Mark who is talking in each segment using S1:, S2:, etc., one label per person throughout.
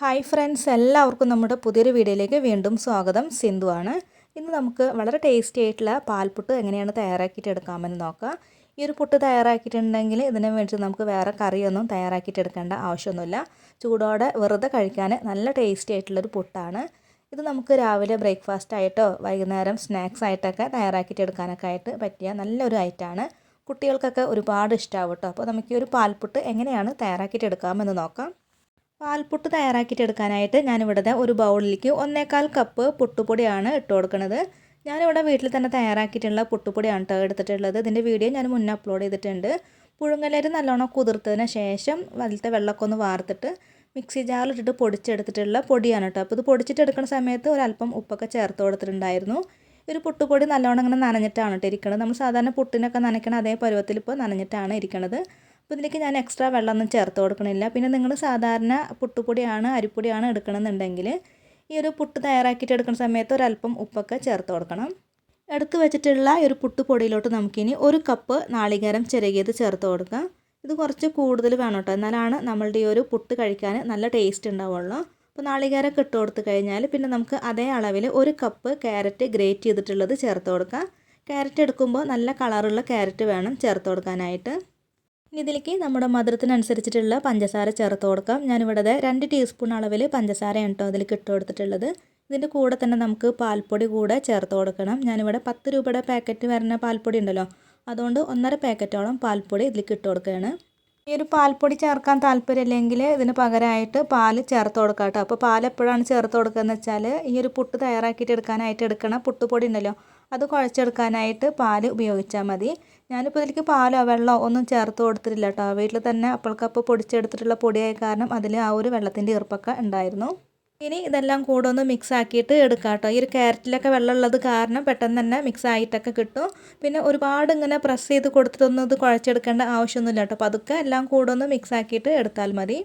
S1: Hi friends എല്ലാവർക്കും നമ്മുടെ പുതിയൊരു വീഡിയോയിലേക്ക് വീണ്ടും സ്വാഗതം. സിന്ധു ആണ് ഇന്ന് നമുക്ക് വളരെ ടേസ്റ്റി ആയിട്ടുള്ള പാൽപുട്ട് എങ്ങനെയാണ് തയ്യാറാക്കിയിട്ട് എടുക്കാമെന്ന് നോക്കാം. ഈ ഒരു പുട്ട് തയ്യാറാക്കിയിട്ടുണ്ടെങ്കിൽ ഇതിന് വേണ്ടി നമുക്ക് വേറെ കറിയൊന്നും തയ്യാറാക്കിയിട്ട് എടുക്കേണ്ട ആവശ്യമൊന്നുമില്ല. ചൂടോടെ വെറുതെ കഴിക്കാൻ നല്ല ടേസ്റ്റി ആയിട്ടുള്ളൊരു പുട്ടാണ്. ഇത് നമുക്ക് രാവിലെ ബ്രേക്ക്ഫാസ്റ്റ് ആയിട്ടോ വൈകുന്നേരം സ്നാക്സ് ആയിട്ടൊക്കെ തയ്യാറാക്കിയിട്ട് എടുക്കാനൊക്കെ ആയിട്ട് പറ്റിയ നല്ലൊരു ഐറ്റമാണ് കുട്ടികൾക്കൊക്കെ ഒരുപാട് ഇഷ്ടമാവും കേട്ടോ. അപ്പോൾ നമുക്ക് ഈ ഒരു പാൽപുട്ട് എങ്ങനെയാണ് തയ്യാറാക്കിയിട്ട് എടുക്കാമെന്ന് നോക്കാം. പാൽപുട്ട് തയ്യാറാക്കിയിട്ട് എടുക്കാനായിട്ട് ഞാനിവിടെ ഒരു ബൗളിലേക്ക് ഒന്നേകാൽ കപ്പ് പുട്ടുപൊടിയാണ് ഇട്ട് കൊടുക്കുന്നത് ഞാനിവിടെ വീട്ടിൽ തന്നെ തയ്യാറാക്കിയിട്ടുള്ള പുട്ടുപൊടിയാണ് കേട്ടോ എടുത്തിട്ടുള്ളത്. ഇതിന്റെ വീഡിയോ ഞാൻ മുന്നേ അപ്ലോഡ് ചെയ്തിട്ടുണ്ട്. പുഴുങ്ങലേര് നല്ലോണം കുതിർത്തതിന് ശേഷം വലത്തെ വെള്ളമൊക്കെ ഒന്ന് വാർത്തിട്ട് മിക്സി ജാറിലിട്ടിട്ട് പൊടിച്ചെടുത്തിട്ടുള്ള പൊടിയാണ് കേട്ടോ അപ്പോൾ ഇത് പൊടിച്ചിട്ട് എടുക്കുന്ന സമയത്ത് ഒരല്പം ഉപ്പൊക്കെ ചേർത്ത് കൊടുത്തിട്ടുണ്ടായിരുന്നു. ഒരു പുട്ടുപൊടി നല്ലോണം ഇങ്ങനെ നനഞ്ഞിട്ടാണ് കേട്ടോ ഇരിക്കുന്നത് നമ്മൾ സാധാരണ പുട്ടിനൊക്കെ നനയ്ക്കണ അതേ പരുവത്തിൽ ഇപ്പോൾ നനഞ്ഞിട്ടാണ് ഇരിക്കുന്നത് അപ്പോൾ ഇതിലേക്ക് ഞാൻ എക്സ്ട്രാ വെള്ളമൊന്നും ചേർത്ത് കൊടുക്കണില്ല. പിന്നെ നിങ്ങൾ സാധാരണ പുട്ടുപൊടിയാണ് അരിപ്പൊടിയാണ് എടുക്കണമെന്നുണ്ടെങ്കിൽ ഈ ഒരു പുട്ട് തയ്യാറാക്കിയിട്ട് എടുക്കുന്ന സമയത്ത് ഒരല്പം ഉപ്പൊക്കെ ചേർത്ത് കൊടുക്കണം. എടുത്ത് വെച്ചിട്ടുള്ള ഈ ഒരു പുട്ടുപൊടിയിലോട്ട് നമുക്കിനി ഒരു കപ്പ് നാളികേരം ചിരകിയത് ചേർത്ത് കൊടുക്കാം ഇത് കുറച്ച് കൂടുതൽ വേണം കേട്ടോ. എന്നാലാണ് നമ്മളുടെ ഈ ഒരു പുട്ട് കഴിക്കാൻ നല്ല ടേസ്റ്റ് ഉണ്ടാവുള്ളൂ. അപ്പോൾ നാളികേരമൊക്കെ ഇട്ട് കൊടുത്ത് കഴിഞ്ഞാൽ പിന്നെ നമുക്ക് അതേ അളവിൽ ഒരു കപ്പ് ക്യാരറ്റ് ഗ്രേറ്റ് ചെയ്തിട്ടുള്ളത് ചേർത്ത് കൊടുക്കാം ക്യാരറ്റ് എടുക്കുമ്പോൾ നല്ല കളറുള്ള ക്യാരറ്റ് വേണം ചേർത്ത് കൊടുക്കാനായിട്ട്. ഇനി ഇതിലേക്ക് നമ്മുടെ മധുരത്തിനനുസരിച്ചിട്ടുള്ള പഞ്ചസാര ചേർത്ത് കൊടുക്കാം. ഞാനിവിടെ രണ്ട് ടീസ്പൂൺ അളവിൽ പഞ്ചസാരയാണ് കേട്ടോ അതിലേക്ക് ഇട്ട് കൊടുത്തിട്ടുള്ളത്. ഇതിന്റെ കൂടെ തന്നെ നമുക്ക് പാൽപ്പൊടി കൂടെ ചേർത്ത് കൊടുക്കണം. ഞാനിവിടെ പത്ത് രൂപയുടെ പാക്കറ്റ് വരുന്ന പാൽപ്പൊടി ഉണ്ടല്ലോ അതുകൊണ്ട് ഒന്നര പാക്കറ്റോളം പാൽപ്പൊടി ഇതിലേക്ക് ഇട്ട് കൊടുക്കുകയാണ്. ഈ ഒരു പാൽപ്പൊടി ചേർക്കാൻ താല്പര്യമില്ലെങ്കിൽ ഇതിന് പകരമായിട്ട് പാൽ ചേർത്ത് കൊടുക്കാം കേട്ടോ അപ്പോൾ പാൽ എപ്പോഴാണ് ചേർത്ത് കൊടുക്കുകയെന്ന് വെച്ചാൽ ഈ ഒരു പുട്ട് തയ്യാറാക്കിയിട്ട് എടുക്കാനായിട്ട് എടുക്കണ പുട്ടുപൊടി ഉണ്ടല്ലോ അത് കുഴച്ചെടുക്കാനായിട്ട് പാൽ ഉപയോഗിച്ചാൽ മതി. ഞാനിപ്പോൾ ഇതിലേക്ക് പാലോ വെള്ളമോ ഒന്നും ചേർത്ത് കൊടുത്തിട്ടില്ല കേട്ടോ വീട്ടിൽ തന്നെ അപ്പോൾക്കപ്പോൾ പൊടിച്ചെടുത്തിട്ടുള്ള പൊടിയായ കാരണം അതിൽ ആ ഒരു വെള്ളത്തിന്റെ ഈർപ്പൊക്കെ ഉണ്ടായിരുന്നു. ഇനി ഇതെല്ലാം കൂടെ ഒന്ന് മിക്സ് ആക്കിയിട്ട് എടുക്കാം കേട്ടോ ഈ ഒരു ക്യാരറ്റിലൊക്കെ വെള്ളം ഉള്ളത് കാരണം പെട്ടെന്ന് തന്നെ മിക്സ് ആയിട്ടൊക്കെ കിട്ടും. പിന്നെ ഒരുപാട് ഇങ്ങനെ പ്രസ് ചെയ്ത് കൊടുത്തിട്ടൊന്നും ഇത് കുഴച്ചെടുക്കേണ്ട ആവശ്യമൊന്നുമില്ല കേട്ടോ അപ്പോൾ അതൊക്കെ എല്ലാം കൂടെ ഒന്ന് മിക്സ് ആക്കിയിട്ട് എടുത്താൽ മതി.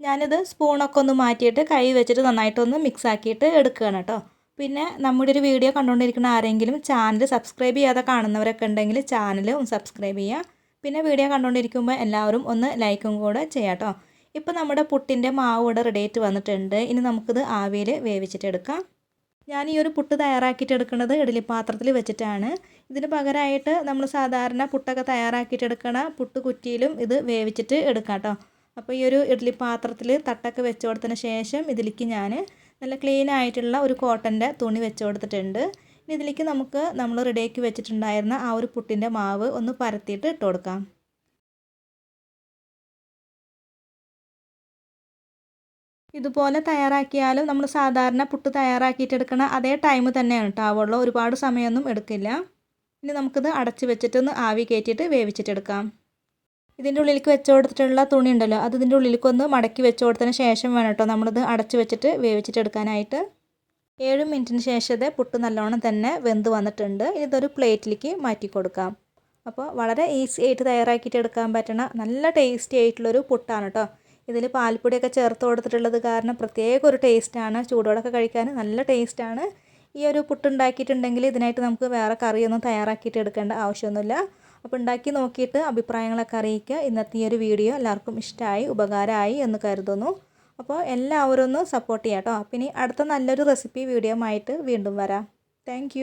S1: ഞാനിത് സ്പൂണൊക്കെ ഒന്ന് മാറ്റിയിട്ട് കൈ വെച്ചിട്ട് നന്നായിട്ടൊന്ന് മിക്സ് ആക്കിയിട്ട് എടുക്കുകയാണ് കേട്ടോ പിന്നെ നമ്മുടെ ഒരു വീഡിയോ കണ്ടുകൊണ്ടിരിക്കുന്ന ആരെങ്കിലും ചാനൽ സബ്സ്ക്രൈബ് ചെയ്യാതെ കാണുന്നവരൊക്കെ ഉണ്ടെങ്കിൽ ചാനൽ ഒന്ന് സബ്സ്ക്രൈബ് ചെയ്യുക. പിന്നെ വീഡിയോ കണ്ടുകൊണ്ടിരിക്കുമ്പോൾ എല്ലാവരും ഒന്ന് ലൈക്കും കൂടെ ചെയ്യാട്ടോ ഇപ്പോൾ നമ്മുടെ പുട്ടിന്റെ മാവ് ഇവിടെ റെഡി ആയിട്ട് വന്നിട്ടുണ്ട്. ഇനി നമുക്കിത് ആവിയിൽ വേവിച്ചിട്ടെടുക്കാം ഞാൻ ഈ ഒരു പുട്ട് തയ്യാറാക്കിയിട്ട് എടുക്കുന്നത് ഇഡലി പാത്രത്തിൽ വെച്ചിട്ടാണ്. ഇതിന് പകരമായിട്ട് നമ്മൾ സാധാരണ പുട്ടൊക്കെ തയ്യാറാക്കിയിട്ട് എടുക്കണ പുട്ട് കുറ്റിയിലും ഇത് വേവിച്ചിട്ട് എടുക്കാം കേട്ടോ അപ്പോൾ ഈ ഒരു ഇഡ്ഡലി പാത്രത്തിൽ തട്ടൊക്കെ വെച്ച് കൊടുത്തതിന് ശേഷം ഇതിലേക്ക് ഞാൻ നല്ല ക്ലീൻ ആയിട്ടുള്ള ഒരു കോട്ടന്റെ തുണി വെച്ച് കൊടുത്തിട്ടുണ്ട്. ഇനി ഇതിലേക്ക് നമുക്ക് നമ്മൾ റെഡിയാക്കി വെച്ചിട്ടുണ്ടായിരുന്ന ആ ഒരു പുട്ടിന്റെ മാവ് ഒന്ന് പരത്തിയിട്ട് ഇട്ട് കൊടുക്കാം. ഇതുപോലെ തയ്യാറാക്കിയാലും നമ്മൾ സാധാരണ പുട്ട് തയ്യാറാക്കിയിട്ടെടുക്കണ അതേ ടൈം തന്നെയാണ് കേട്ടോ ഒരുപാട് സമയമൊന്നും എടുക്കില്ല. ഇനി നമുക്കിത് അടച്ച് വെച്ചിട്ടൊന്ന് ആവി കയറ്റിയിട്ട് വേവിച്ചിട്ടെടുക്കാം ഇതിന്റെ ഉള്ളിലേക്ക് വെച്ച് കൊടുത്തിട്ടുള്ള തുണി ഉണ്ടല്ലോ അത് ഇതിന്റെ ഉള്ളിലേക്ക് ഒന്ന് മടക്കി വെച്ച് കൊടുത്തതിന് ശേഷം വേണം കേട്ടോ നമ്മളിത് അടച്ച് വെച്ചിട്ട് വേവിച്ചിട്ട് എടുക്കാനായിട്ട്. ഏഴ് മിനിറ്റിന് ശേഷം ഇത് പുട്ട് നല്ലോണം തന്നെ വെന്ത് വന്നിട്ടുണ്ട്. ഇതൊരു പ്ലേറ്റിലേക്ക് മാറ്റി കൊടുക്കാം. അപ്പോൾ വളരെ ഈസി ആയിട്ട് തയ്യാറാക്കിയിട്ട് എടുക്കാൻ പറ്റണ നല്ല ടേസ്റ്റി ആയിട്ടുള്ളൊരു പുട്ടാണ് കേട്ടോ. ഇതിൽ പാൽപ്പൊടിയൊക്കെ ചേർത്ത് കൊടുത്തിട്ടുള്ളത് കാരണം പ്രത്യേക ഒരു ടേസ്റ്റാണ് ചൂടോടൊക്കെ കഴിക്കാൻ നല്ല ടേസ്റ്റാണ് ഈ ഒരു പുട്ടുണ്ടാക്കിയിട്ടുണ്ടെങ്കിൽ ഇതിനായിട്ട് നമുക്ക് വേറെ കറിയൊന്നും തയ്യാറാക്കിയിട്ട് എടുക്കേണ്ട ആവശ്യമൊന്നുമില്ല. അപ്പോൾ ഉണ്ടാക്കി നോക്കിയിട്ട് അഭിപ്രായങ്ങളൊക്കെ അറിയിക്കുക. ഇന്നത്തെ ഈ ഒരു വീഡിയോ എല്ലാവർക്കും ഇഷ്ടമായി ഉപകാരമായി എന്ന് കരുതുന്നു. അപ്പോൾ എല്ലാവരും ഒന്ന് സപ്പോർട്ട് ചെയ്യാം കേട്ടോ അപ്പം ഇനി അടുത്ത നല്ലൊരു റെസിപ്പി വീഡിയോ ആയിട്ട് വീണ്ടും വരാം. താങ്ക്